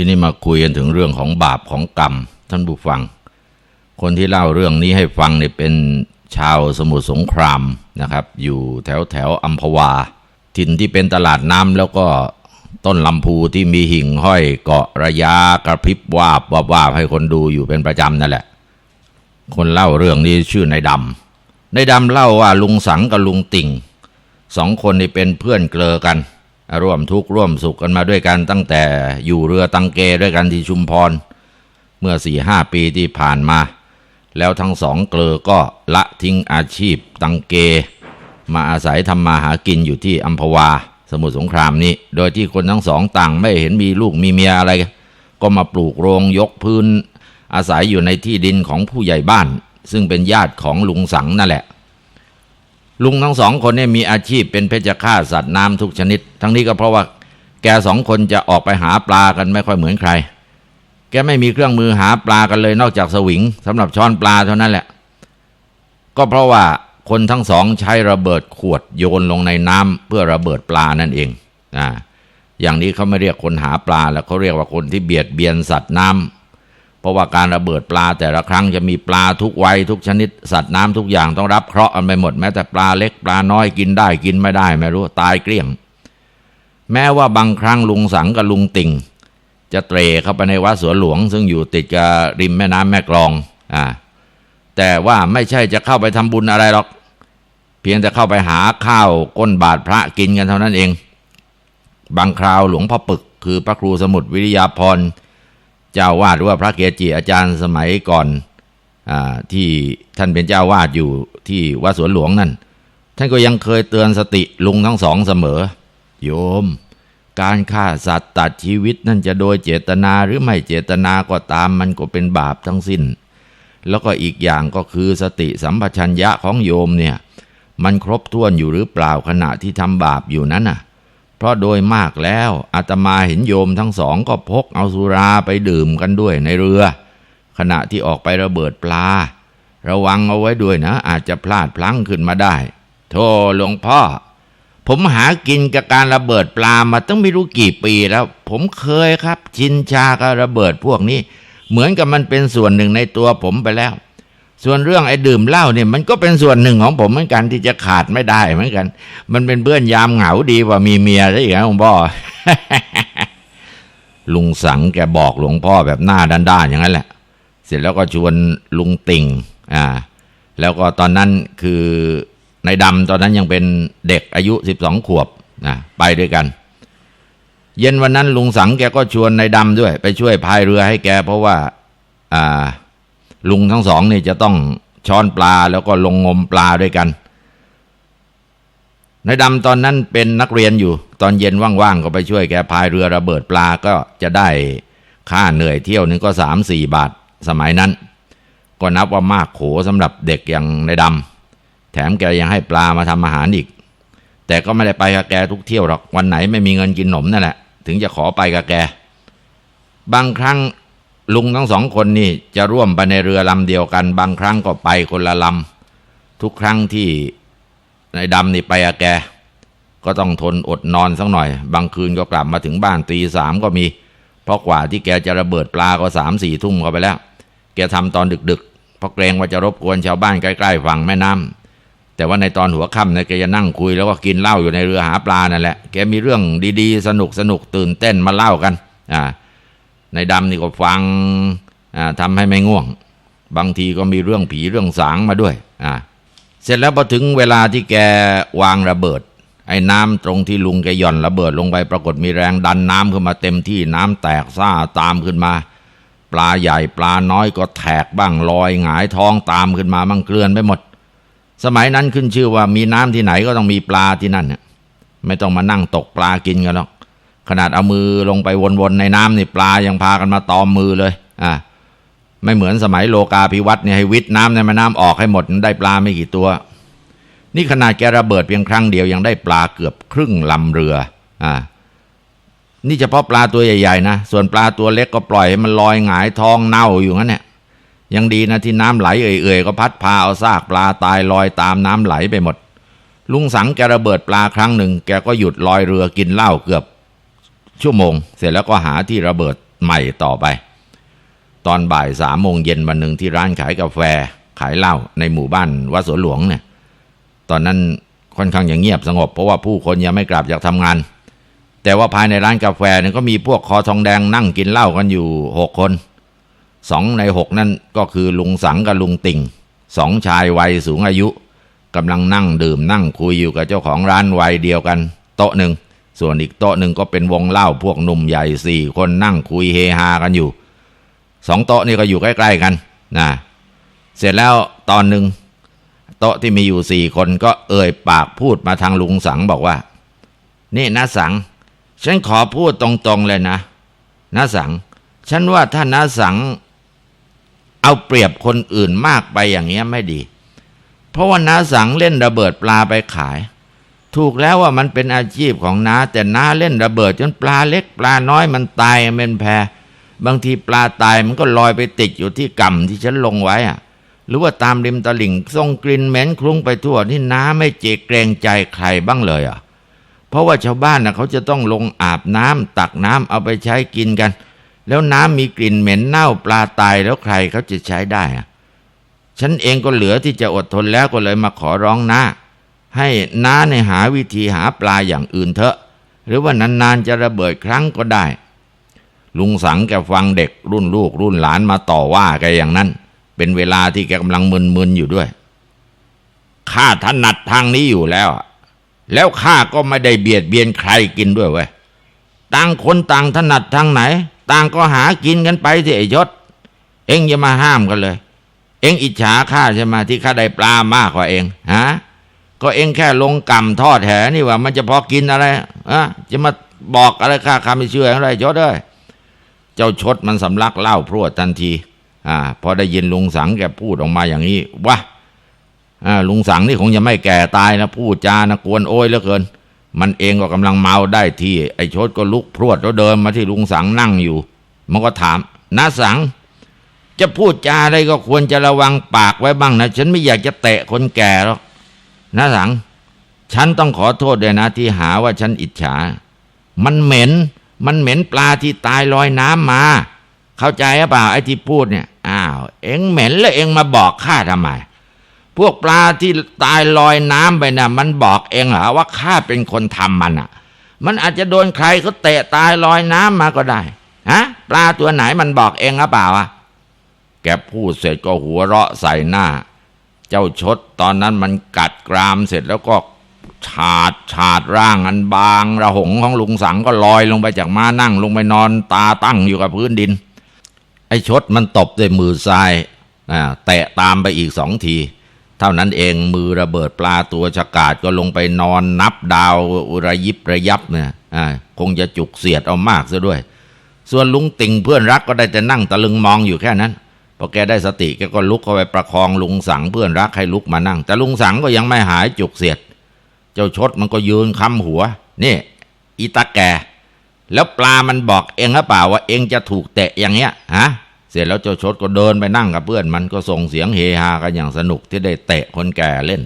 ทีนี้มาคุยกันถึงเรื่องของบาปของกรรม ท่านผู้ฟัง คนที่เล่าเรื่องนี้ให้ฟังเนี่ยเป็นชาวสมุทรสงครามนะครับ อยู่แถวแถวอัมพวา ถิ่นที่เป็นตลาดน้ำแล้วก็ต้นลำพูที่มีหิ่งห้อยเกาะระยะกระพริบวาบวาบวาบให้คนดูอยู่เป็นประจำนั่นแหละ คนเล่าเรื่องนี้ชื่อนายดำนายดำเล่าว่าลุงสังกับลุงติ่งสองคนนี่เป็นเพื่อนเกลอกัน ร่วมทุกข์ร่วมสุขกันมาด้วยกันตั้งแต่อยู่เรือตังเกด้วยกันที่ชุมพร เมื่อสี่ห้าปีที่ผ่านมา แล้วทั้งสองเกลอก็ละทิ้งอาชีพตังเก มาอาศัยทำมาหากินอยู่ที่อัมพวา สมุทรสงครามนี้ โดยที่คนทั้งสองต่างไม่เห็นมีลูกมีเมียอะไร ก็มาปลูกโรงยกพื้น อาศัยอยู่ในที่ดินของผู้ใหญ่บ้าน ซึ่งเป็นญาติของลุงสังนั่นแหละ ลุงทั้งสองคนเนี่ยมีอาชีพเป็นเพชฌฆาตสัตว์น้ำทุกชนิด ทั้งนี้ก็เพราะว่าแกสองคนจะออกไปหาปลากันไม่ค่อยเหมือนใคร แกไม่มีเครื่องมือหาปลากันเลยนอกจากสวิงสำหรับช้อนปลาเท่านั้นแหละ ก็เพราะว่าคนทั้งสองใช้ระเบิดขวดโยนลงในน้ำเพื่อระเบิดปลานั่นเองอ่าอย่างนี้เขาไม่เรียกคนหาปลาแล้วเขาเรียกว่าคนที่เบียดเบียนสัตว์น้ำ เพราะว่าการระเบิดปลาแต่ละครั้งจะมีปลาทุกวัยทุกชนิด สัตว์น้ำทุกอย่างต้องรับเคราะห์กันไปหมดแม้แต่ปลาเล็กปลาน้อยกินได้กินไม่ได้ไม่รู้ตายเกลี้ยง แม้ว่าบางครั้งลุงสังกับลุงติ่ง จะเตรเข้าไปในวัดสวนหลวง ซึ่งอยู่ติดกับริมแม่น้ำแม่กลองอ่าแต่ว่าไม่ใช่จะเข้าไปทำบุญอะไรหรอก เพียงแต่เข้าไปหาข้าวก้นบาทพระกินกันเท่านั้นเอง บางคราวหลวงพ่อปึกคือพระครูสมุทรวิริยาพร เจ้าวาดหรือว่าพระเกจิอาจารย์สมัยก่อนอที่ท่านเป็นเจ้าวาดอยู่ที่วัดสวนหลวงนั่น ท่านก็ยังเคยเตือนสติลุงทั้งสองเสมอ โยม การฆ่าสัตว์ตัดชีวิตนั่นจะโดยเจตนาหรือไม่เจตนาก็ตามมันก็เป็นบาปทั้งสิ้น แล้วก็อีกอย่างก็คือสติสัมปชัญญะของโยมเนี่ย มันครบถ้วนอยู่หรือเปล่าขณะที่ทำบาปอยู่นั้นน่ะ เพราะโดยมากแล้วอาตมาเห็นโยมทั้งสองก็พกเอาสุราไปดื่มกันด้วยในเรือ ขณะที่ออกไประเบิดปลา ระวังเอาไว้ด้วยนะ อาจจะพลาดพลั้งขึ้นมาได้โธ่หลวงพ่อ ผมหากินกับการระเบิดปลามาตั้งไม่รู้กี่ปีแล้ว ผมเคยครับ ชินชากับระเบิดพวกนี้ เหมือนกับมันเป็นส่วนหนึ่งในตัวผมไปแล้ว ส่วนเรื่องไอ้ดื่มเหล้าเนี่ยมันก็เป็นส่วนหนึ่งของผมเหมือนกันที่จะขาดไม่ได้เหมือนกัน มันเป็นเพื่อนยามเหงาดีกว่ามีเมียซะอีกนะหลวงพ่อลุงสังแกบอกหลวงพ่อแบบหน้าด้านๆอย่างนั้นแหละ เสร็จแล้วก็ชวนลุงติ่งอ่า แล้วก็ตอนนั้นคือในดำตอนนั้นยังเป็นเด็กอายุสิบสองขวบนะไปด้วยกัน เย็นวันนั้นลุงสังแกก็ชวนในดำด้วย ไปช่วยพายเรือให้แกเพราะว่า อ่า ลุงทั้งสองนี่จะต้องช้อนปลาแล้วก็ลงงมปลาด้วยกันในดำตอนนั้นเป็นนักเรียนอยู่ ตอนเย็นว่างๆก็ไปช่วยแกพายเรือระเบิดปลาก็จะได้ค่าเหนื่อยเที่ยวนึงก็สามสี่บาทสมัยนั้น ก็นับว่ามากโขสำหรับเด็กอย่างในดำแถมแกยังให้ปลามาทำอาหารอีก แต่ก็ไม่ได้ไปกับแกทุกเที่ยวหรอกวันไหนไม่มีเงินกินหนมนั่นแหละถึงจะขอไปกับแก บางครั้ง ลุงทั้งสองคนนี่จะร่วมไปในเรือลำเดียวกัน บางครั้งก็ไปคนละลำทุกครั้งที่ในดำนี่ไปกับแก ก็ต้องทนอดนอนสักหน่อย บางคืนก็กลับมาถึงบ้านตีสามก็มี เพราะกว่าที่แกจะระเบิดปลาก็สามสี่ทุ่มเข้าไปแล้ว แกทำตอนดึกๆ เพราะเกรงว่าจะรบกวนชาวบ้านใกล้ๆฝั่งแม่น้ำแต่ว่าในตอนหัวค่ำเนี่ยแกจะนั่งคุยแล้วก็กินเหล้าอยู่ในเรือหาปลานั่นแหละ แกมีเรื่องดีๆ สนุกสนุกตื่นเต้นมาเล่ากัน อ่า ในดำนี่ก็ฟังทำให้ไม่ง่วง บางทีก็มีเรื่องผีเรื่องสางมาด้วยอ่าเสร็จแล้วพอถึงเวลาที่แกวางระเบิด ไอ้น้ำตรงที่ลุงแกหย่อนระเบิดลงไปปรากฏมีแรงดันน้ำขึ้นมาเต็มที่น้ำแตกซ่าตามขึ้นมา ปลาใหญ่ปลาน้อยก็แทกบ้างลอยหงายท้องตามขึ้นมามั่งเกลื่อนไปหมด สมัยนั้นขึ้นชื่อว่ามีน้ำที่ไหนก็ต้องมีปลาที่นั่นเนี่ยไม่ต้องมานั่งตกปลากินกันหรอก ขนาดเอามือลงไปวนๆในน้ำนี่ปลายังพากันมาตอมมือเลย อ่าไม่เหมือนสมัยโลกาภิวัตน์เนี่ยให้วิทย์น้ำในแม่น้ำออกให้หมดได้ปลาไม่กี่ตัว นี่ขนาดแกระเบิดเพียงครั้งเดียวยังได้ปลาเกือบครึ่งลำเรือ อ่า นี่เฉพาะปลาตัวใหญ่ๆนะส่วนปลาตัวเล็กก็ปล่อยให้มันลอยหงายท้องเน่าอยู่งั้นเนี่ยยังดีนะที่น้ำไหลเอื่อยๆก็พัดพาเอาซากปลาตายลอยตามน้ำไหลไปหมด ลุงสังแกระเบิดปลาครั้งหนึ่ง แกก็หยุดลอยเรือกินเหล้าเกือบ ชั่วโมง เสร็จแล้วก็หาที่ระเบิดใหม่ต่อไป ตอนบ่ายสามโมงเย็นวันหนึ่งที่ร้านขายกาแฟ ขายเหล้าในหมู่บ้านวัดสวนหลวงเนี่ย ตอนนั้นค่อนข้างอย่างเงียบสงบ เพราะว่าผู้คนยังไม่กลับจากทำงาน แต่ว่าภายในร้านกาแฟเนี่ยก็มีพวกคอทองแดงนั่งกินเหล้ากันอยู่หกคนสองในหกนั่นก็คือลุงสังกับลุงติ่งสองชายวัยสูงอายุกำลังนั่งดื่มนั่งคุยอยู่กับเจ้าของร้านวัยเดียวกัน โต๊ะหนึ่ง ส่วนอีกโต๊ะหนึ่งก็เป็นวงเล่าพวกหนุ่มใหญ่สี่คนนั่งคุยเฮฮากันอยู่สองโต๊ะนี่ก็อยู่ใกล้ๆกันนะเสร็จแล้วตอนหนึ่งโต๊ะที่มีอยู่สี่คนก็เอ่ยปากพูดมาทางลุงสังบอกว่า นี่นะสัง ฉันขอพูดตรงๆเลยนะนะสัง ฉันว่าถ้านะสังเอาเปรียบคนอื่นมากไปอย่างเงี้ยไม่ดี เพราะว่าน้าสังเล่นระเบิดปลาไปขาย ถูกแล้วว่ามันเป็นอาชีพของน้า แต่น้าเล่นระเบิดจนปลาเล็กปลาน้อยมันตายเป็นแพบางทีปลาตายมันก็ลอยไปติดอยู่ที่กำที่ฉันลงไว้อะหรือว่าตามริมตลิ่งส่งกลิ่นเหม็นคลุ้งไปทั่วที่น้าไม่เจกเกรงใจใครบ้างเลยอะ เพราะว่าชาวบ้านนะเขาจะต้องลงอาบน้ำตักน้ำเอาไปใช้กินกัน แล้วน้ำมีกลิ่นเหม็นเน่าปลาตายแล้วใครเขาจะใช้ได้อะฉันเองก็เหลือที่จะอดทนแล้วก็เลยมาขอร้องน้า ให้น้าในหาวิธีหาปลาอย่างอื่นเถอะ หรือว่านานๆจะระเบิดครั้งก็ได้ ลุงสังแกฟังเด็กรุ่นลูกรุ่นหลานมาต่อว่าแกอย่างนั้น เป็นเวลาที่แกกำลังมึนๆอยู่ด้วยข้าถนัดทางนี้อยู่แล้ว แล้วข้าก็ไม่ได้เบียดเบียนใครกินด้วยเว้ยต่างคนต่างถนัดทางไหน ต่างก็หากินกันไปสิไอ้ยศ เอ็งอย่ามาห้ามกันเลย เอ็งอิจฉาข้าใช่ไหมที่ข้าได้ปลามากกว่าเองฮะ ก็เองแค่ลงกำทอดแหนี่ว่า มันจะพอกินอะไรอะจะมาบอกอะไรข้าข้าไม่เชื่ออะไรยศเอ้ยเจ้าชดมันสำลักเหล้าพรวดทันที อ่า พอได้ยินลุงสังแกพูดออกมาอย่างนี้วะอ่าลุงสังนี่คงจะไม่แก่ตายนะพูดจานะกวนโอยเหลือเกิน มันเองก็กำลังเมาได้ที่ ไอ้ชดก็ลุกพรวดแล้วเดินมาที่ลุงสังนั่งอยู่ มันก็ถามน้าสังจะพูดจาอะไรก็ควรจะระวังปากไว้บ้างนะ ฉันไม่อยากจะเตะคนแก่หรอก น้าสัง ฉันต้องขอโทษด้วยนะที่หาว่าฉันอิจฉา มันเหม็น มันเหม็นปลาที่ตายลอยน้ำมา เข้าใจหรือเปล่าไอ้ที่พูดเนี่ย อ้าว เอ็งเหม็นแล้วเอ็งมาบอกข้าทำไม พวกปลาที่ตายลอยน้ำไปนะ่ะ มันบอกเองเหรอว่าข้าเป็นคนทำมันอะ มันอาจจะโดนใครเขาเตะตายลอยน้ำมาก็ได้ฮะปลาตัวไหนมันบอกเองหรือเปล่าอะแกพูดเสร็จก็หัวเราะใส่หน้า เจ้าชดตอนนั้นมันกัดกรามเสร็จแล้วก็ฉาดฉาดร่างอันบาง ระหงของลุงสังก็ลอยลงไปจากม้านั่งลงไปนอนตาตั้งอยู่กับพื้นดิน ไอ้ชดมันตบด้วยมือซ้ายอ่าแตะตามไปอีกสองที เท่านั้นเองมือระเบิดปลาตัวฉกาดก็ลงไปนอนนับดาวระยิบระยับเนี่ยคงจะจุกเสียดเอามากซะด้วย ส่วนลุงติ่งเพื่อนรักก็ได้แต่นั่งตะลึงมองอยู่แค่นั้น พอแกได้สติแกก็ลุกเข้าไปประคองลุงสังเพื่อนรักให้ลุกมานั่ง แต่ลุงสังก็ยังไม่หายจุกเสียด เจ้าชดมันก็ยืนค้ำหัว นี่อีตาแกแล้วปลามันบอกเองหรือเปล่าว่าเองจะถูกเตะอย่างเงี้ยฮะเสร็จแล้วเจ้าชดก็เดินไปนั่งกับเพื่อน มันก็ส่งเสียงเฮฮากันอย่างสนุกที่ได้เตะคนแก่เล่น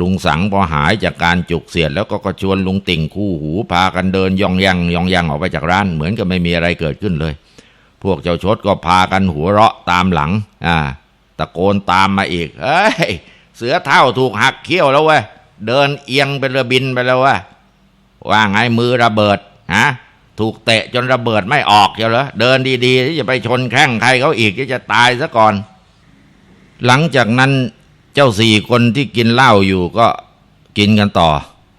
ลุงสังพอหายจากการจุกเสียด แล้วก็ก็ชวนลุงติ่งคู่หูพากันเดินยองยังยองยังออกไปจากร้าน เหมือนกับไม่มีอะไรเกิดขึ้นเลย พวกเจ้าชดก็พากันหัวเราะตามหลัง อ่า ตะโกนตามมาอีกเฮ้ย เสือเท่าถูกหักเขี้ยวแล้วเว้ย เดินเอียงเป็นเรือบินไปแล้วเว้ยว่าไงมือระเบิด ฮะ ถูกเตะจนระเบิดไม่ออกเชียวเหรอ เดินดีๆที่จะไปชนแข้งใครเขาอีกที่จะตายซะก่อน หลังจากนั้นเจ้าสี่คนที่กินเหล้าอยู่ก็กินกันต่อ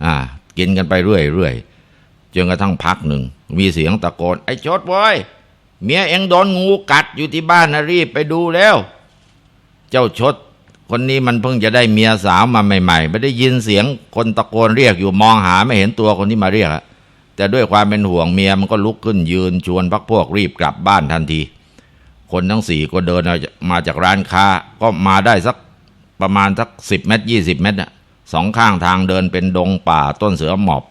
อ่า กินกันไปเรื่อยๆจนกระทั่งพักหนึ่ง มีเสียงตะโกน ไอ้ชดบอย เมียเองโดนงูกัดอยู่ที่บ้านนะรีบไปดูแล้ว เจ้าชด คนนี้มันเพิ่งจะได้เมียสาวมาใหม่ๆไม่ได้ยินเสียงคนตะโกนเรียกอยู่มองหาไม่เห็นตัวคนที่มาเรียกอะแต่ด้วยความเป็นห่วงเมียมันก็ลุกขึ้นยืนชวนพักพวกรีบกลับบ้านทันที คนทั้งสี่ก็เดินมาจากร้านค้า ก็มาได้สักประมาณสักสิบเมตรยี่สิบเมตรน่ะสองข้างทางเดินเป็นดงป่าต้นเสือหมอบ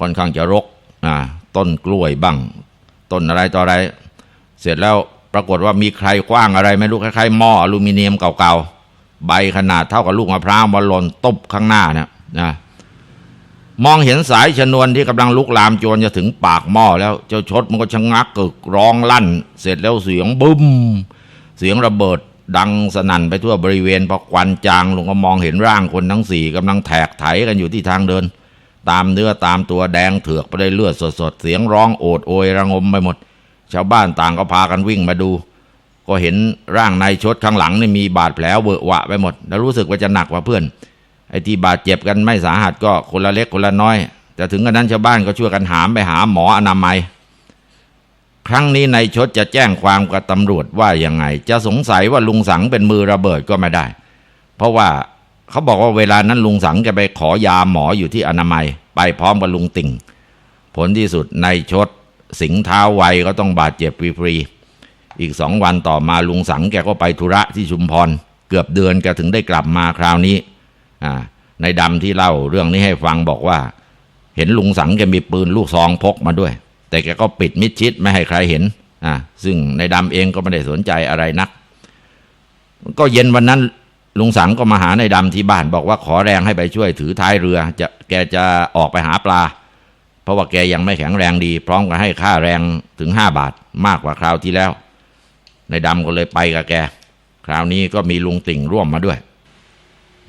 ค่อนข้างจะรกอ่าต้นกล้วยบ้าง ต้นอะไรต่ออะไร เสร็จแล้วปรากฏว่ามีใครคว้างอะไร ไม่รู้คล้ายๆหม้ออลูมิเนียมเก่าๆ ใบขนาดเท่ากับลูกมะพร้าวมาหล่นตบข้างหน้าเนี่ยนะมองเห็นสายชนวนที่กำลังลุกลามโจรจะถึงปากหม้อแล้วเจ้าชดมันก็ชะงักกึกร้องลั่น เสร็จแล้วเสียงบึ้ม เสียงระเบิดดังสนั่นไปทั่วบริเวณพอควันจางลงก็มองเห็นร่างคนทั้งสี่กำลังแทกไถกันอยู่ที่ทางเดิน ตามเนื้อตามตัวแดงเถือกไปด้วยเลือดสดๆ เสียงร้องโอดโอยระงมไปหมด ชาวบ้านต่างก็พากันวิ่งมาดู ก็เห็นร่างนายชดข้างหลังนี่มีบาดแผลเวอะหวะไปหมด แล้วรู้สึกว่าจะหนักกว่าเพื่อน ไอ้ที่บาดเจ็บกันไม่สาหัสก็คนละเล็กคนละน้อย แต่ถึงกระนั้นชาวบ้านก็ช่วยกันหามไปหาหมออนามัย ครั้งนี้นายชดจะแจ้งความกับตำรวจว่ายังไง จะสงสัยว่าลุงสังเป็นมือระเบิดก็ไม่ได้ เพราะว่า เขาบอกว่าเวลานั้นลุงสังแกไปขอยาหมออยู่ที่อนามัย ไปพร้อมกับลุงติ่ง ผลที่สุดในชดสิงเท้าไวก็ต้องบาดเจ็บฟรีๆอีกสองวันต่อมาลุงสังแกก็ไปธุระที่ชุมพร เกือบเดือนแกถึงได้กลับมาคราวนี้ในดำที่เล่าเรื่องนี้ให้ฟังบอกว่า เห็นลุงสังแกมีปืนลูกซองพกมาด้วย แต่แกก็ปิดมิดชิดไม่ให้ใครเห็นอ่าซึ่งในดำเองก็ไม่ได้สนใจอะไรนัก ก็เย็นวันนั้น ลุงสังก็มาหาในดำที่บ้านบอกว่าขอแรงให้ไปช่วยถือท้ายเรือ จะแกจะออกไปหาปลา เพราะว่าแกยังไม่แข็งแรงดี พร้อมกับให้ค่าแรงถึงห้าบาทมากกว่าคราวที่แล้ว ในดำก็เลยไปกับแก คราวนี้ก็มีลุงติ่งร่วมมาด้วย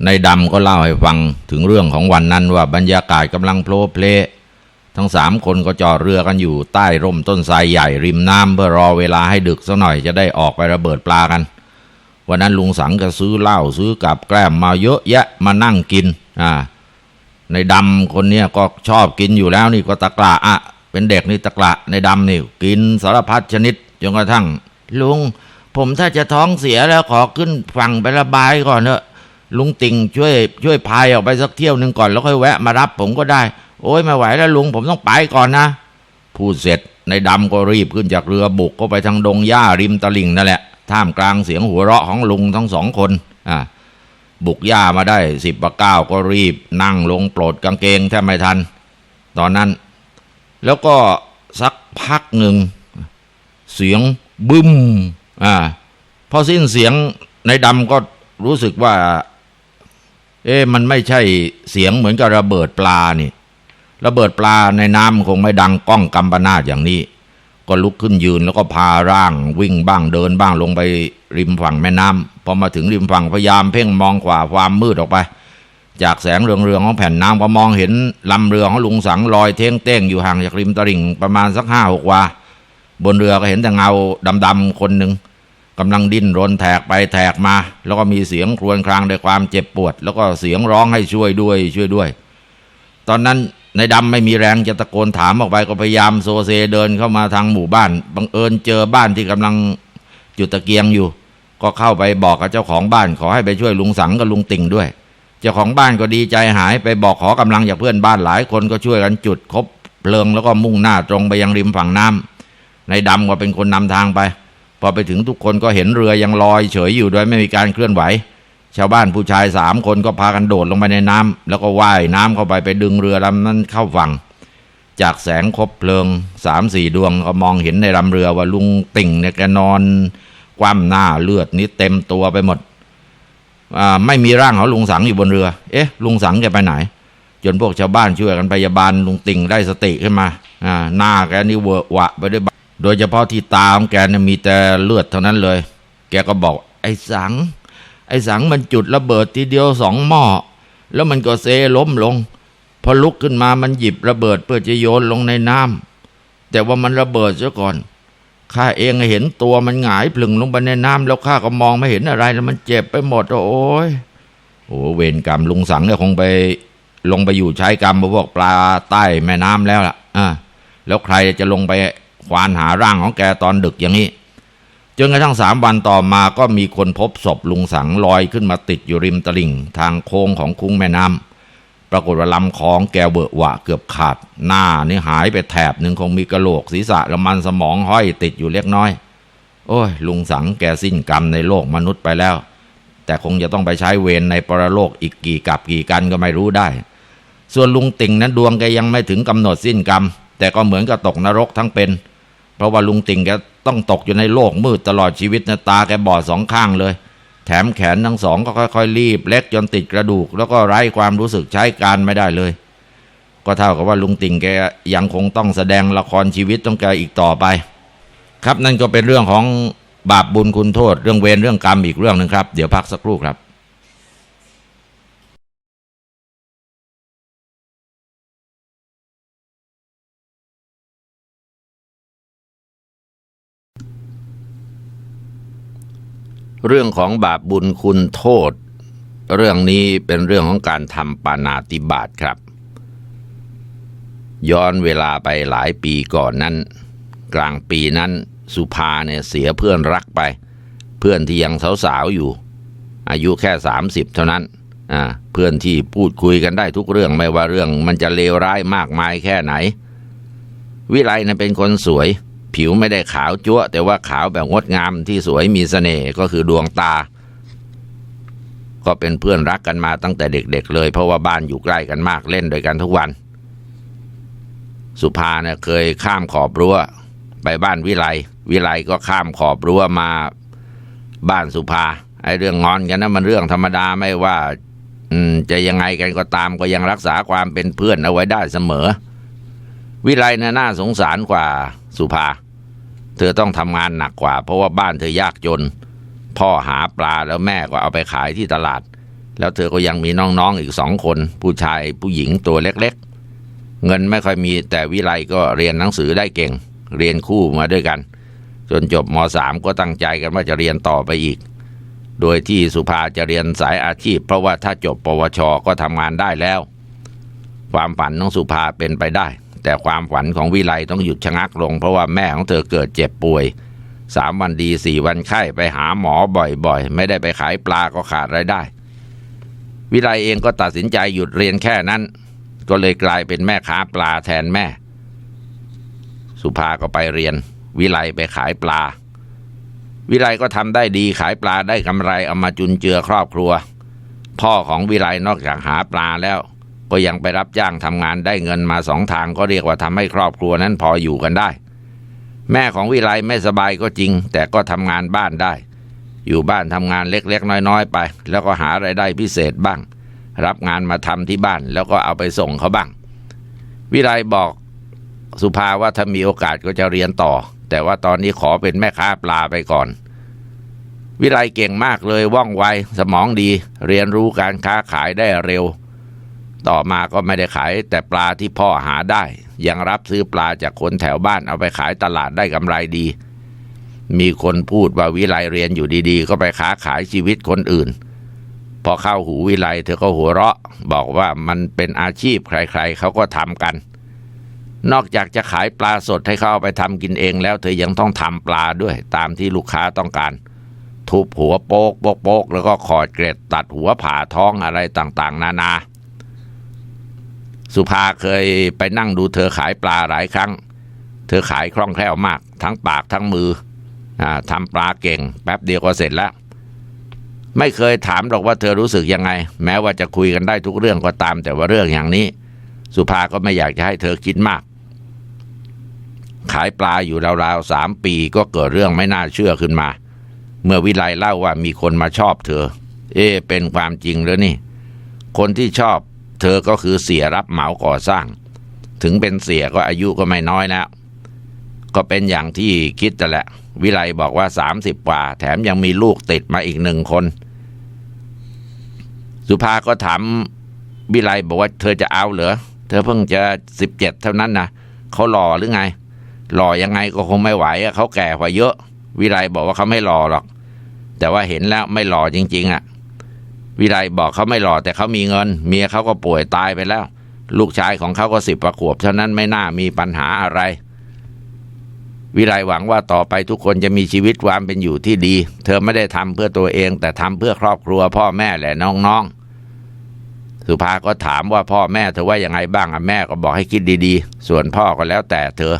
ในดำก็เล่าให้ฟังถึงเรื่องของวันนั้นว่าบรรยากาศกำลังโผล่เพลทั้งสามคนก็จอดเรือกันอยู่ใต้ร่มต้นไทรใหญ่ริมน้ำเพื่อรอเวลาให้ดึกสักหน่อยจะได้ออกไประเบิดปลากัน วันนั้นลุงสังก็ซื้อเหล้าซื้อกับแกล้มมาเยอะแยะมานั่งกินอ่าในดำคนเนี้ยก็ชอบกินอยู่แล้วนี่ก็ตะกละอะเป็นเด็กนี่ตะกละในดำนี่กินสารพัดชนิดจนกระทั่ง ลุง ผมถ้าจะท้องเสียแล้วขอขึ้นฝั่งไประบายก่อนเถอะลุงติ่งช่วยช่วยพายออกไปสักเที่ยวหนึ่งก่อนแล้วค่อยแวะมารับผมก็ได้ โอ้ยไม่ไหวแล้วลุงผมต้องไปก่อนนะพูดเสร็จในดำก็รีบขึ้นจากเรือบุกก็ไปทางดงหญ้าริมตลิ่งนั่นแหละ ท่ามกลางเสียงหัวเราะของลุงทั้งสองคนอ่าบุกหญ้ามาได้สิบปะเก้าก็รีบนั่งลงปลดกางเกงแทบไม่ทัน ตอนนั้น แล้วก็สักพักหนึ่ง เสียงบึ้มอ่าพอสิ้นเสียงในดำก็รู้สึกว่า เอ๊ะมันไม่ใช่เสียงเหมือนกับระเบิดปลานี่ ระเบิดปลาในน้ำคงไม่ดังก้องกำปนาดอย่างนี้ ก็ลุกขึ้นยืนแล้วก็พาร่างวิ่งบ้างเดินบ้างลงไปริมฝั่งแม่น้ำพอมาถึงริมฝั่งพยายามเพ่งมองขวาความมืดออกไป จากแสงเรืองๆของแผ่นน้ำก็มองเห็นลำเรือของลุงสังลอยเท้งเต้งอยู่ห่างจากริมตลิ่งประมาณสักห้าหกวาบนเรือก็เห็นแต่เงาดำๆคนหนึ่งกำลังดิ้นรนแทกไปแทกมา แล้วก็มีเสียงครวญครางด้วยความเจ็บปวด แล้วก็เสียงร้องให้ช่วยด้วยช่วยด้วย ตอนนั้น ในดำไม่มีแรงจะตะโกนถามออกไปก็พยายามโซเซเดินเข้ามาทางหมู่บ้านบังเอิญเจอบ้านที่กำลังจุดตะเกียงอยู่ ก็เข้าไปบอกกับเจ้าของบ้าน ขอให้ไปช่วยลุงสังกับลุงติ่งด้วย เจ้าของบ้านก็ดีใจหายไปบอกขอกำลังจากเพื่อนบ้านหลายคนก็ช่วยกันจุดคบเพลิงแล้วก็มุ่งหน้าตรงไปยังริมฝั่งน้ำในดำก็เป็นคนนำทางไป พอไปถึงทุกคนก็เห็นเรือยังลอยเฉยอยู่โดยไม่มีการเคลื่อนไหว ชาวบ้านผู้ชายสามคนก็พากันโดดลงไปในน้ำแล้วก็ว่ายน้ำเข้าไปไปดึงเรือลำนั้นเข้าฝั่ง จากแสงคบเพลิงสามสี่ดวงก็มองเห็นในลำเรือว่าลุงติ่งเนี่ยแกนอน คว่ำหน้าเลือดนี่เต็มตัวไปหมดไม่มีร่างของลุงสังอยู่บนเรือ เอ๊ะ ลุงสังแกไปไหน จนพวกชาวบ้านช่วยกันพยาบาลลุงติ่งได้สติขึ้นมาหน้าแกนี่เวอะหวะไปด้วยโดยเฉพาะที่ตาของแกเนี่ยมีแต่เลือดเท่านั้นเลย แกก็บอกไอ้สัง ไอ้สังมันจุดระเบิดทีเดียวสองหม้อ แล้วมันก็เซล้มลง พอลุกขึ้นมามันหยิบระเบิดเพื่อจะโยนลงในน้ำแต่ว่ามันระเบิดซะก่อนข้าเองเห็นตัวมันหงายพลึงลงไปในน้ำแล้วข้าก็มองไม่เห็นอะไรแล้วมันเจ็บไปหมดโอ้ยโอ้เวรกรรมลุงสังเนี่ยคงไปลงไปอยู่ใช้กรรมพวกปลาใต้แม่น้ำแล้วล่ะอ่าแล้วใครจะลงไปควานหาร่างของแกตอนดึกอย่างนี้ จนกระทั่งสามวันต่อมาก็มีคนพบศพลุงสังลอยขึ้นมาติดอยู่ริมตลิ่ง ทางโค้งของคุ้งแม่น้ำปรากฏว่าลำของแกเบอะหวะเกือบขาด หน้านี่หายไปแถบหนึ่งคงมีกระโหลกศีรษะและมันสมองห้อยติดอยู่เล็กน้อย โอ้ย ลุงสังแกสิ้นกรรมในโลกมนุษย์ไปแล้ว แต่คงจะต้องไปใช้เวรในปรโลกอีกกี่กับกี่กันก็ไม่รู้ได้ ส่วนลุงติ่งนั้นดวงแกยังไม่ถึงกำหนดสิ้นกรรม แต่ก็เหมือนกับตกนรกทั้งเป็น เพราะว่าลุงติ่งแกต้องตกอยู่ในโลกมืดตลอดชีวิตนะตาแกบอดสองข้างเลย แถมแขนทั้งสองก็ค่อยๆรีบ เล็กจนติดกระดูก แล้วก็ไร้ความรู้สึกใช้การไม่ได้เลย ก็เท่ากับว่าลุงติ่งแกยังคงต้องแสดงละครชีวิตต้องแกอีกต่อไป ครับนั่นก็เป็นเรื่องของบาปบุญคุณโทษ เรื่องเวรเรื่องกรรมอีกเรื่องหนึ่งครับ เดี๋ยวพักสักครู่ครับ เรื่องของบาปบุญคุณโทษ เรื่องนี้เป็นเรื่องของการทำปานาติบาตครับ ย้อนเวลาไปหลายปีก่อนนั้น กลางปีนั้นสุภาเนี่ยเสียเพื่อนรักไป เพื่อนที่ยังสาวๆอยู่ อายุแค่สามสิบเท่านั้นอ่าเพื่อนที่พูดคุยกันได้ทุกเรื่องไม่ว่าเรื่อง มันจะเลวร้ายมากมายแค่ไหน วิไลเนี่ยเป็นคนสวย ผิวไม่ได้ขาวจั๊วแต่ว่าขาวแบบงดงามที่สวยมีเสน่ห์ก็คือดวงตา ก็เป็นเพื่อนรักกันมาตั้งแต่เด็กๆเลย เพราะว่าบ้านอยู่ใกล้กันมากเล่นด้วยกันทุกวัน สุภาเนี่ยเคยข้ามขอบรั้วไปบ้านวิไลวิไลก็ข้ามขอบรั้วมาบ้านสุภาไอ้เรื่องงอนกันนะมันเรื่องธรรมดาไม่ว่า อืมจะยังไงกันก็ตามก็ยังรักษาความเป็นเพื่อนเอาไว้ได้เสมอ วิไลเนี่ยน่าสงสารกว่า สุภา เธอต้องทำงานหนักกว่า เพราะว่าบ้านเธอยากจน พ่อหาปลาแล้วแม่ก็เอาไปขายที่ตลาด แล้วเธอก็ยังมีน้องๆอีกสองคน ผู้ชายผู้หญิงตัวเล็กๆ เงินไม่ค่อยมีแต่วิไลก็เรียนหนังสือได้เก่ง เรียนคู่มาด้วยกัน จนจบมสามก็ตั้งใจกันว่าจะเรียนต่อไปอีก โดยที่สุภาจะเรียนสายอาชีพ เพราะว่าถ้าจบปวชก็ทำงานได้แล้ว ความฝันของสุภาเป็นไปได้ แต่ความฝันของวิไลต้องหยุดชะงักลง เพราะว่าแม่ของเธอเกิดเจ็บป่วยสามวันดีสี่วันไข้ไปหาหมอบ่อยๆ ไม่ได้ไปขายปลาก็ขาดรายได้ วิไลเองก็ตัดสินใจหยุดเรียนแค่นั้น ก็เลยกลายเป็นแม่ค้าปลาแทนแม่ สุภาก็ไปเรียน วิไลไปขายปลา วิไลก็ทำได้ดีขายปลาได้กำไรเอามาจุนเจือครอบครัว พ่อของวิไลนอกจากหาปลาแล้ว ก็ยังไปรับจ้างทำงานได้เงินมาสองทางก็เรียกว่าทำให้ครอบครัวนั้นพออยู่กันได้ แม่ของวิไลไม่สบายก็จริง แต่ก็ทำงานบ้านได้ อยู่บ้านทำงานเล็กๆ น้อยๆ ไป แล้วก็หาไรายได้พิเศษบ้าง รับงานมาทำที่บ้านแล้วก็เอาไปส่งเขาบ้าง วิไลบอกสุภาว่าถ้ามีโอกาสก็จะเรียนต่อ แต่ว่าตอนนี้ขอเป็นแม่ค้าปลาไปก่อน วิไลเก่งมากเลยว่องไวสมองดี เรียนรู้การค้าขายได้เร็ว ต่อมาก็ไม่ได้ขายแต่ปลาที่พ่อหาได้ ยังรับซื้อปลาจากคนแถวบ้านเอาไปขายตลาดได้กำไรดี มีคนพูดว่าวิไลเรียนอยู่ดีๆ ก็ไปค้าขายชีวิตคนอื่น พอเข้าหูวิไลเธอก็หัวเราะ บอกว่ามันเป็นอาชีพใครๆเขาก็ทำกัน นอกจากจะขายปลาสดให้เขาเอาไปทำกินเองแล้ว เธอยังต้องทำปลาด้วย ตามที่ลูกค้าต้องการทุบหัวโป๊กโป๊กโป๊กแล้วก็ขอดเกร็ดตัดหัวผ่าท้องอะไรต่างๆ นานา สุภาเคยไปนั่งดูเธอขายปลาหลายครั้ง เธอขายคล่องแคล่วมาก ทั้งปากทั้งมืออทำปลาเก่ง แป๊บเดียวก็เสร็จแล้ว ไม่เคยถามหรอกว่าเธอรู้สึกยังไง แม้ว่าจะคุยกันได้ทุกเรื่องก็ตาม แต่ว่าเรื่องอย่างนี้ สุภาก็ไม่อยากจะให้เธอคิดมาก ขายปลาอยู่ราวๆสามปีก็เกิดเรื่องไม่น่าเชื่อขึ้นมา เมื่อวิไลเล่าว่ามีคนมาชอบเธอ เอ๊เป็นความจริงหรือนี่ คนที่ชอบ เธอก็คือเสียรับเหมาก่อสร้าง ถึงเป็นเสียก็อายุก็ไม่น้อยแล้ว ก็เป็นอย่างที่คิดแต่แหละ วิไลบอกว่าสามสิบกว่า แถมยังมีลูกติดมาอีกหนึ่งคน สุภาก็ถามวิไลบอกว่าเธอจะเอาเหรอ เธอเพิ่งจะสิบเจ็ดเท่านั้นนะเขาหล่อหรือไง หล่อยังไงก็คงไม่ไหวอะเขาแก่กว่าเยอะ วิไลบอกว่าเขาไม่หล่อหรอก แต่ว่าเห็นแล้วไม่หล่อจริง ๆอะ่ะ วิไลบอกเขาไม่หล่อแต่เขามีเงิน เมียเขาก็ป่วยตายไปแล้ว ลูกชายของเขาก็สิบประขวบเท่านั้นไม่น่ามีปัญหาอะไร วิไลหวังว่าต่อไปทุกคนจะมีชีวิตความเป็นอยู่ที่ดี เธอไม่ได้ทำเพื่อตัวเอง แต่ทำเพื่อครอบครัวพ่อแม่และน้องๆ สุภาก็ถามว่าพ่อแม่เธอว่ายังไงบ้างอะแม่ก็บอกให้คิดดีๆ ส่วนพ่อก็แล้วแต่เธอ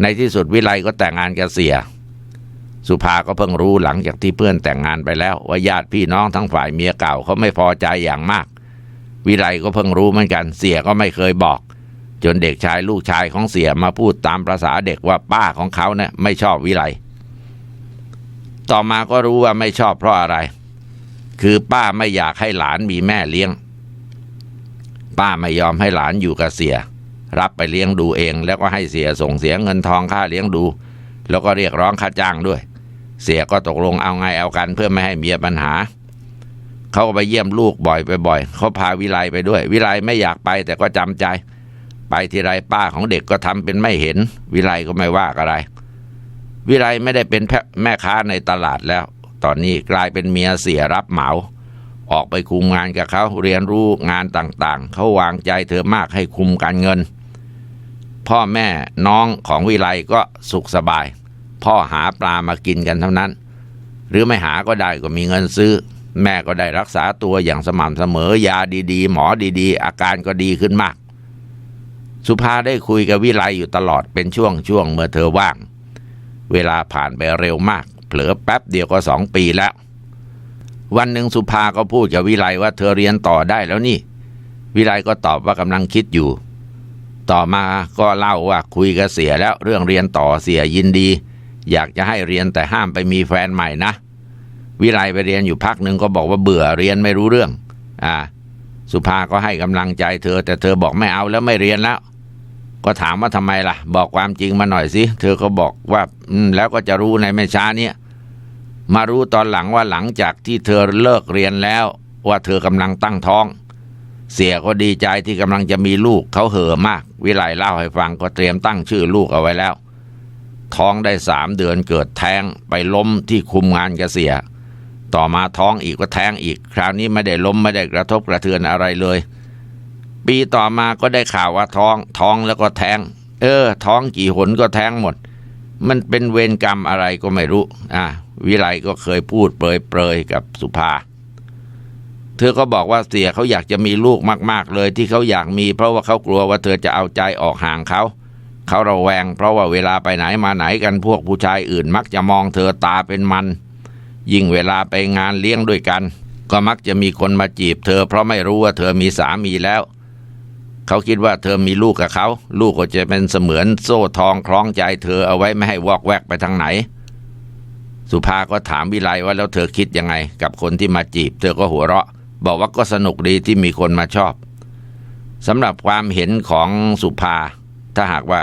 ในที่สุดวิไลก็แต่งงานกับเสีย สุภาก็เพิ่งรู้หลังจากที่เพื่อนแต่งงานไปแล้ว ว่าญาติพี่น้องทั้งฝ่ายเมียเก่าเขาไม่พอใจอย่างมาก วิไลก็เพิ่งรู้เหมือนกันเสียก็ไม่เคยบอก จนเด็กชายลูกชายของเสียมาพูดตามประษาเด็กว่าป้าของเขาเนี่ยไม่ชอบวิไลต่อมาก็รู้ว่าไม่ชอบเพราะอะไร คือป้าไม่อยากให้หลานมีแม่เลี้ยง ป้าไม่ยอมให้หลานอยู่กับเสีย รับไปเลี้ยงดูเอง แล้วก็ให้เสียส่งเสียเงินทองค่าเลี้ยงดู แล้วก็เรียกร้องค่าจ้างด้วย เสียก็ตกลงเอาไงเอากันเพื่อไม่ให้เมียปัญหา เขาก็ไปเยี่ยมลูกบ่อยไปบ่อยเขาพาวิไลไปด้วย วิไลไม่อยากไปแต่ก็จำใจ ไปทีไรป้าของเด็กก็ทำเป็นไม่เห็น วิไลก็ไม่ว่าอะไร วิไลไม่ได้เป็นแม่ค้าในตลาดแล้ว ตอนนี้กลายเป็นเมียเสียรับเหมา ออกไปคุมงานกับเขาเรียนรู้งานต่างๆ เขาวางใจเธอมากให้คุมการเงินพ่อแม่น้องของวิไลก็สุขสบาย พ่อหาปลามากินกันเท่านั้น หรือไม่หาก็ได้ก็มีเงินซื้อ แม่ก็ได้รักษาตัวอย่างสม่ำเสมอยาดีๆ หมอดีๆ อาการก็ดีขึ้นมาก สุภาได้คุยกับวิไลอยู่ตลอดเป็นช่วงช่วงเมื่อเธอว่าง เวลาผ่านไปเร็วมาก เผลอแป๊บเดียวก็สองปีแล้ว วันหนึ่งสุภาก็พูดกับวิไลว่าเธอเรียนต่อได้แล้วนี่ วิไลก็ตอบว่ากำลังคิดอยู่ต่อมาก็เล่าว่าคุยกับเสียแล้วเรื่องเรียนต่อเสียยินดี อยากจะให้เรียนแต่ห้ามไปมีแฟนใหม่นะ วิไลไปเรียนอยู่พักหนึ่งก็บอกว่าเบื่อเรียนไม่รู้เรื่อง อ่า สุภาก็ให้กำลังใจเธอ แต่เธอบอกไม่เอาแล้วไม่เรียนแล้ว ก็ถามว่าทำไมล่ะ บอกความจริงมาหน่อยสิ เธอก็บอกว่าแล้วก็จะรู้ในไม่ช้าเนี่ยมารู้ตอนหลังว่าหลังจากที่เธอเลิกเรียนแล้ว ว่าเธอกำลังตั้งท้อง เสียก็ดีใจที่กำลังจะมีลูกเขาเห่อมาก วิไลเล่าให้ฟังก็เตรียมตั้งชื่อลูกเอาไว้แล้ว ท้องได้สามเดือนเกิดแท้งไปล้มที่คุมงานกบเสีย ต่อมาท้องอีกก็แท้งอีก คราวนี้ไม่ได้ล้มไม่ได้กระทบกระเทือนอะไรเลย ปีต่อมาก็ได้ข่าวว่าท้องท้องแล้วก็แท้ง เออ ท้องกี่หนก็แท้งหมด มันเป็นเวรกรรมอะไรก็ไม่รู้ อ่าวิไลก็เคยพูดเปรยๆกับสุภาเธอก็บอกว่าเสียเขาอยากจะมีลูกมาก ๆ เลยที่เขาอยากมี เพราะว่าเขากลัวว่าเธอจะเอาใจออกห่างเขา เขาระแวง เพราะว่าเวลาไปไหนมาไหนกันพวกผู้ชายอื่น มักจะมองเธอตาเป็นมัน ยิ่งเวลาไปงานเลี้ยงด้วยกัน ก็มักจะมีคนมาจีบเธอ เพราะไม่รู้ว่าเธอมีสามีแล้ว เขาคิดว่าเธอมีลูกกับเขา ลูกก็จะเป็นเสมือนโซ่ทองคล้องใจเธอเอาไว้ไม่ให้วอกแวกไปทางไหน สุภาก็ถามวิไลว่าแล้วเธอคิดยังไง กับคนที่มาจีบ เธอก็หัวเราะ บอกว่าก็สนุกดีที่มีคนมาชอบสำหรับความเห็นของสุภา ถ้าหากว่า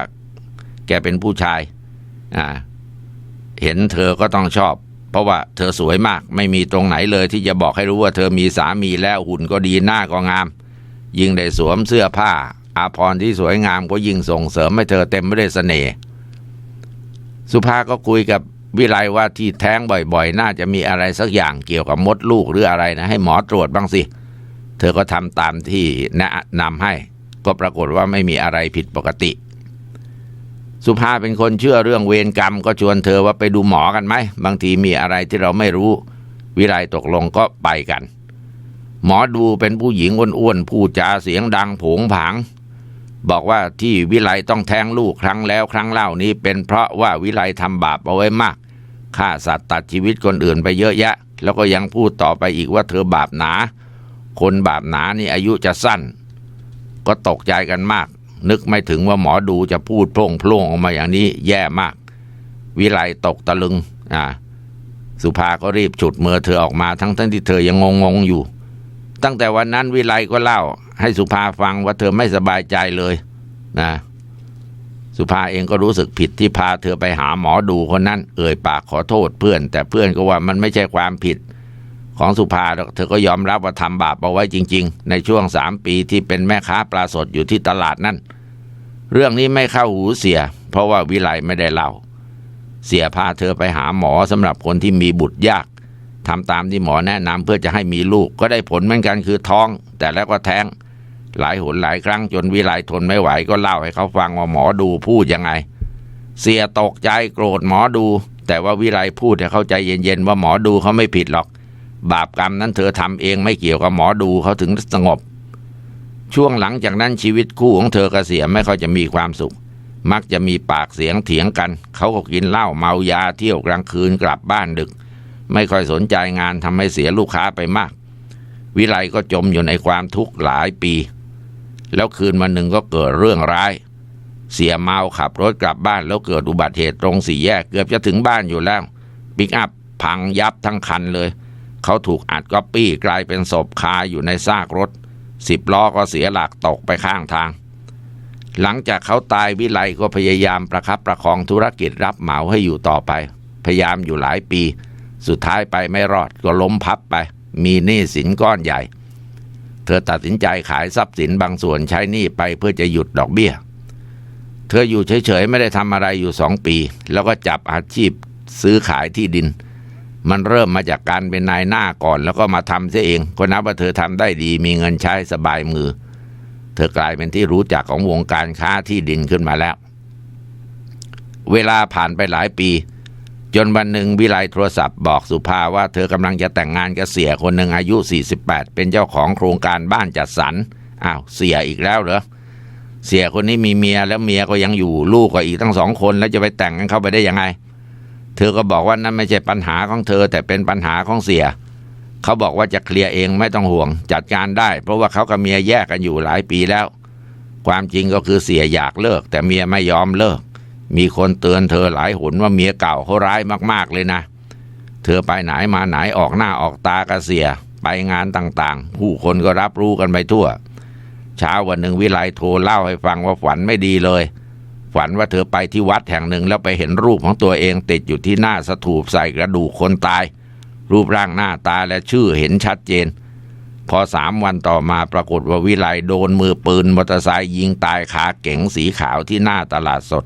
แกเป็นผู้ชายอ่าเห็นเธอก็ต้องชอบ เพราะว่าเธอสวยมาก ไม่มีตรงไหนเลยที่จะบอกให้รู้ว่าเธอมีสามีแล้วหุ่นก็ดีหน้าก็งาม ยิ่งได้สวมเสื้อผ้า อาภรณ์ที่สวยงามก็ยิ่งส่งเสริมให้เธอเต็มไปด้วยเสน่ห์สุภาก็คุยกับวิไลว่าที่แท้งบ่อยๆ น่าจะมีอะไรสักอย่างเกี่ยวกับมดลูกหรืออะไรนะ ให้หมอตรวจบ้างสิ เธอก็ทำตามที่แนะนำให้ ก็ปรากฏว่าไม่มีอะไรผิดปกติ สุภาเป็นคนเชื่อเรื่องเวรกรรม ก็ชวนเธอว่าไปดูหมอกันไหม บางทีมีอะไรที่เราไม่รู้ วิไลตกลงก็ไปกัน หมอดูเป็นผู้หญิงอ้วนๆพูดจาเสียงดังผงผาง บอกว่าที่วิไลต้องแท้งลูกครั้งแล้วครั้งเล่านี้เป็นเพราะว่าวิไลทำบาปเอาไว้มากฆ่าสัตว์ตัดชีวิตคนอื่นไปเยอะแยะ แล้วก็ยังพูดต่อไปอีกว่าเธอบาปหนา คนบาปหนานี่อายุจะสั้น ก็ตกใจกันมาก นึกไม่ถึงว่าหมอดูจะพูดพล่งพล่งออกมาอย่างนี้แย่มาก วิไลตกตะลึง อ่า สุภาก็รีบฉุดมือเธอออกมาทั้งทั้งที่เธอยังงงงๆอยู่ ตั้งแต่วันนั้นวิไลก็เล่า ให้สุภาฟังว่าเธอไม่สบายใจเลยนะสุภาเองก็รู้สึกผิดที่พาเธอไปหาหมอดูคนนั้น เอ่ยปากขอโทษเพื่อน แต่เพื่อนก็ว่ามันไม่ใช่ความผิด ของสุภาเธอก็ยอมรับว่าทำบาปเอาไว้จริง ๆ ในช่วงสามปีที่เป็นแม่ค้าปลาสดอยู่ที่ตลาดนั่นเรื่องนี้ไม่เข้าหูเสีย เพราะว่าวิไลไม่ได้เล่า เสียพาเธอไปหาหมอสำหรับคนที่มีบุตรยากทำตามที่หมอแนะนำเพื่อจะให้มีลูกก็ได้ผลเหมือนกันคือท้อง แต่แล้วก็แท้ง หลายหนหลายครั้งจนวิไลทนไม่ไหวก็เล่าให้เขาฟังว่าหมอดูพูดยังไง เสียตกใจโกรธหมอดู แต่ว่าวิไลพูดให้เข้าใจเย็นๆว่าหมอดูเขาไม่ผิดหรอก บาปกรรมนั้นเธอทำเองไม่เกี่ยวกับหมอดูเขาถึงสงบ ช่วงหลังจากนั้นชีวิตคู่ของเธอกับเสียไม่ค่อยจะมีความสุข มักจะมีปากเสียงเถียงกัน เขาก็กินเหล้าเมายาเที่ยวกลางคืนกลับบ้านดึก ไม่ค่อยสนใจงานทำให้เสียลูกค้าไปมาก วิไลก็จมอยู่ในความทุกข์หลายปี แล้วคืนวันหนึ่งก็เกิดเรื่องร้าย เสียเมาขับรถกลับบ้านแล้วเกิดอุบัติเหตุตรงสี่แยกเกือบจะถึงบ้านอยู่แล้วปิกอัพพังยับทั้งคันเลย เขาถูกอัดก๊อปปี้กลายเป็นศพคาอยู่ในซากรถสิบล้อก็เสียหลักตกไปข้างทาง หลังจากเขาตายวิไลก็พยายามประคับประคองธุรกิจรับเหมาให้อยู่ต่อไป พยายามอยู่หลายปี สุดท้ายไปไม่รอดก็ล้มพับไป มีหนี้สินก้อนใหญ่ เธอตัดสินใจขายทรัพย์สินบางส่วนใช้หนี้ไปเพื่อจะหยุดดอกเบี้ย เธออยู่เฉยๆไม่ได้ทำอะไรอยู่สองปี แล้วก็จับอาชีพซื้อขายที่ดิน มันเริ่มมาจากการเป็นนายหน้าก่อน แล้วก็มาทำเสียเองก็นับว่าเธอทำได้ดี มีเงินใช้สบายมือ เธอกลายเป็นที่รู้จักของวงการค้าที่ดินขึ้นมาแล้ว เวลาผ่านไปหลายปี จนวันหนึ่งวิไลโทรศัพท์บอกสุภาว่าเธอกำลังจะแต่งงานกับเสียคนหนึ่งอายุ 48 เป็นเจ้าของโครงการบ้านจัดสรรอ้าวเสียอีกแล้วเหรอเสียคนนี้มีเมียแล้วเมียก็ยังอยู่ลูกก็อีกตั้งสองคน แล้วจะไปแต่งกันเข้าไปได้ยังไง เธอก็บอกว่านั่นไม่ใช่ปัญหาของเธอ แต่เป็นปัญหาของเสีย เขาบอกว่าจะเคลียร์เองไม่ต้องห่วง จัดการได้ เพราะว่าเขากับเมียแยกกันอยู่หลายปีแล้ว ความจริงก็คือเสียอยากเลิก แต่เมียไม่ยอมเลิก มีคนเตือนเธอหลายหนว่าเมียเก่าเขาร้ายมากๆเลยนะ เธอไปไหนมาไหนออกหน้าออกตากับเสีย ไปงานต่างๆ ผู้คนก็รับรู้กันไปทั่ว เช้าวันหนึ่งวิไลโทรเล่าให้ฟังว่าฝันไม่ดีเลย ฝันว่าเธอไปที่วัดแห่งหนึ่งแล้วไปเห็นรูปของตัวเองติดอยู่ที่หน้าสถูปใส่กระดูกคนตาย รูปร่างหน้าตาและชื่อเห็นชัดเจน พอสามวันต่อมาปรากฏว่าวิไลโดนมือปืนมอเตอร์ไซค์ยิงตายคาเก๋งสีขาวที่หน้าตลาดสด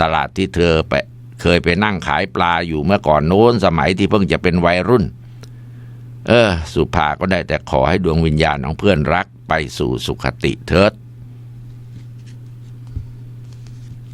ตลาดที่เธอไปเคยไปนั่งขายปลาอยู่เมื่อก่อนโน้นสมัยที่เพิ่งจะเป็นวัยรุ่น เออ สุภาก็ได้แต่ขอให้ดวงวิญญาณของเพื่อนรักไปสู่สุขติเถิด